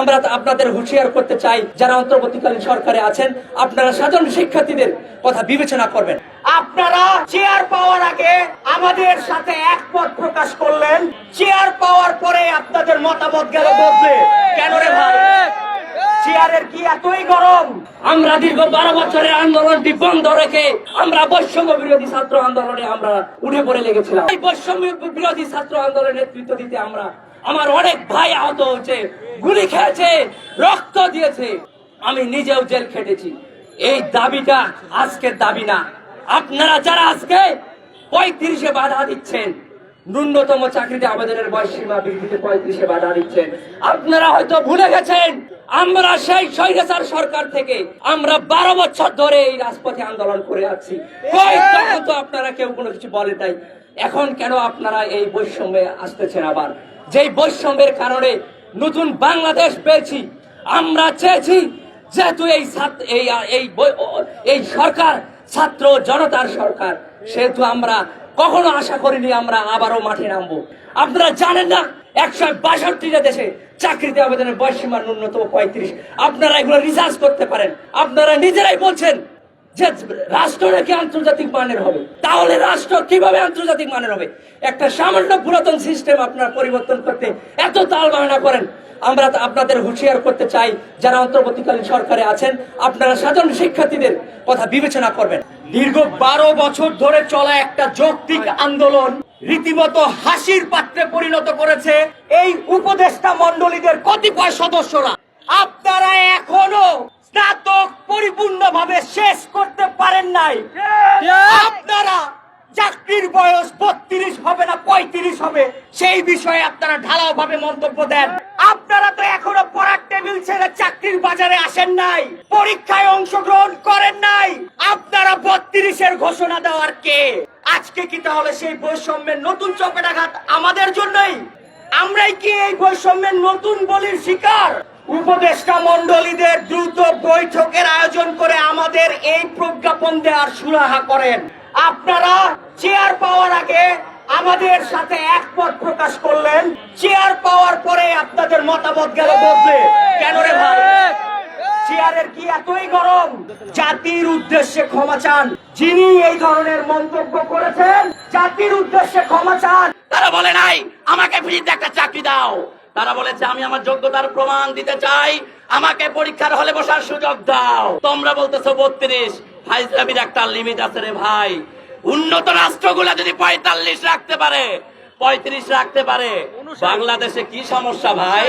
আমরা আপনাদের হুঁশিয়ার করতে চাই, যারা অন্তর্বর্তীকালীন সরকারে আছেন, আপনারা সাধারণ শিক্ষার্থীদের কথা বিবেচনা করবেন। আপনারা চেয়ার পাওয়ার আগে আমাদের সাথে একমত প্রকাশ করলেন। চেয়ার পাওয়ার পরে আপনাদের মতামত গেল বদলে। কেন রে ভাই? চেয়ারের কি এতই গরম? আমরা দীর্ঘ বারো বছরের আন্দোলনটি বন্ধ রেখে আমরা বৈষম্য বিরোধী ছাত্র আন্দোলনে আমরা উঠে পড়ে লেগেছিলাম। বৈষম্য বিরোধী ছাত্র আন্দোলনের নেতৃত্ব দিতে আমরা আমার অনেক ভাই আহত হয়েছে। গুলি খেয়েছে, রক্ত দিয়েছে। আমি নিজেও জেল খেটেছি। এই দাবিটা আজকের দাবি না। আপনারা যারা আজকে পঁয়ত্রিশে বাধা দিচ্ছেন, ন্যূনতম চাকরিতে আবেদনের বয়স সীমা বৃদ্ধিতে পঁয়ত্রিশে বাধা দিচ্ছেন, আপনারা হয়তো ভুলে গেছেন, আমরা সেই স্বৈরাচার সরকার থেকে আমরা বারো বছর ধরে এই রাজপথে আন্দোলন করে আছি। তো আপনারা কেউ কোনো কিছু বলে নাই। এখন কেন আপনারা এই বৈষম্যে আসতেছেন আবার? যেই বৈষম্যের কারণে নতুন বাংলাদেশ পেয়েছি। আমরা চেয়েছি যেহেতু এই এই এই সরকার, ছাত্র জনতার সরকার, সেহেতু আমরা কখনো আশা করিনি আমরা আবারও মাঠে নামবো। আপনারা জানেন না, একশো বাষট্টিটা দেশে চাকরিতে আবেদনের বয়স সীমা ন্যূনতম পঁয়ত্রিশ। আপনারা এগুলো রিসার্চ করতে পারেন। আপনারা নিজেরাই বলছেন যে রাষ্ট্র নাকি আন্তর্জাতিক মানের হবে, তাহলে রাষ্ট্র কীভাবে আন্তর্জাতিক মানের হবে? একটা সামান্য পুরাতন সিস্টেম পরিবর্তন করতে এত তাল বাহানা করেন। আমরা আপনাদের হুঁশিয়ার করতে চাই, যারা অন্তর্বর্তীকালীন সরকারে আছেন, আপনারা সাধারণ শিক্ষার্থীদের কথা বিবেচনা করবেন। দীর্ঘ বারো বছর ধরে চলা একটা যৌক্তিক আন্দোলন রীতিমতো হাসির পাত্রে পরিণত করেছে এই উপদেষ্টা মন্ডলীদের কতিপয় সদস্যরা। আপনারা এখনও স্নাতক পরিপূর্ণভাবে শেষ করতে পারেন নাই। আপনারা চাকরির বয়স বত্রিশ হবে না পঁয়ত্রিশ হবে সেই বিষয়ে আপনারা ঢালাও ভাবে মন্তব্য দেন। আপনারা তো এখনও পড়ার টেবিল ছেড়ে চাকরির বাজারে আসেন নাই পরীক্ষায় অংশগ্রহণ করেন নাই। আপনারা বত্রিশের ঘোষণা দেওয়ার কে? আজকে কি তাহলে সেই বৈষম্যের নতুন চপেটাঘাত আমাদের জন্যই? আমরাই কি এই বৈষম্যের নতুন বলির শিকার? উপদেষ্টা মন্ডলীদের দ্রুত বৈঠকের আয়োজন করে আমাদের এই প্রজ্ঞাপন দেওয়ার সুরাহা করেন। আপনারা চেয়ার পাওয়ার আগে আমাদের সাথে একমত প্রকাশ করলেন। চেয়ার পাওয়ার পরে আপনাদের মতামত গেল বদলে। কেন রে ভাই? চেয়ারের কি এতই গরম? জাতির উদ্দেশ্যে ক্ষমা চান। যিনি এই ধরনের মন্তব্য করেছেন, জাতির উদ্দেশ্যে ক্ষমা চান। তারা বলে নাই, আমাকে ফ্রিতে একটা চাকরি দাও। তারা বলেছে আমি আমার যোগ্যতার প্রমাণ দিতে চাই। আমাকে পরীক্ষার হলে বসার সুযোগ দাও। তোমরা বলতেছো বত্রিশ। ফাইজলামির একটা লিমিট আছে রে ভাই। উন্নত রাষ্ট্রগুলো যদি পঁয়তাল্লিশ রাখতে পারে পঁয়ত্রিশ রাখতে পারে বাংলাদেশে কি সমস্যা ভাই?